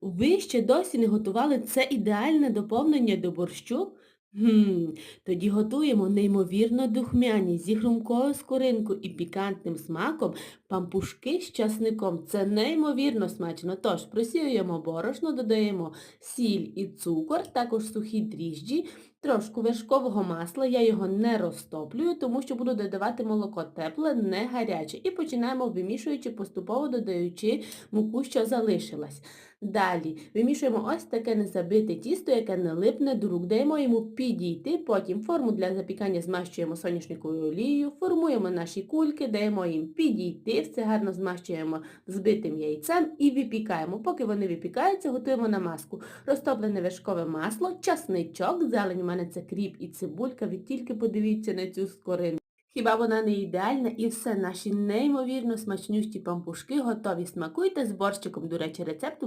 Ви ще досі не готували це ідеальне доповнення до борщу? Хм, тоді готуємо неймовірно духмяні зі хрумкою скоринкою і пікантним смаком пампушки з часником. Це неймовірно смачно. Тож просіюємо борошно, додаємо сіль і цукор, також сухі дріжджі, трошку вершкового масла. Я його не розтоплюю, тому що буду додавати молоко тепле, не гаряче. І починаємо вимішуючи, поступово додаючи муку, що залишилась. Далі вимішуємо ось таке незабите тісто, яке не липне до рук. Даємо йому підійти, потім форму для запікання змащуємо соняшниковою олією, формуємо наші кульки, даємо їм підійти, все гарно змащуємо збитим яйцем і випікаємо. Поки вони випікаються, готуємо намазку. Розтоплене вершкове масло, часничок, зелень у мене це кріп і цибулька. Ви тільки подивіться на цю скоринку. Хіба вона не ідеальна і все, наші неймовірно смачнющі пампушки готові. Смакуйте з борщиком, до речі, рецепту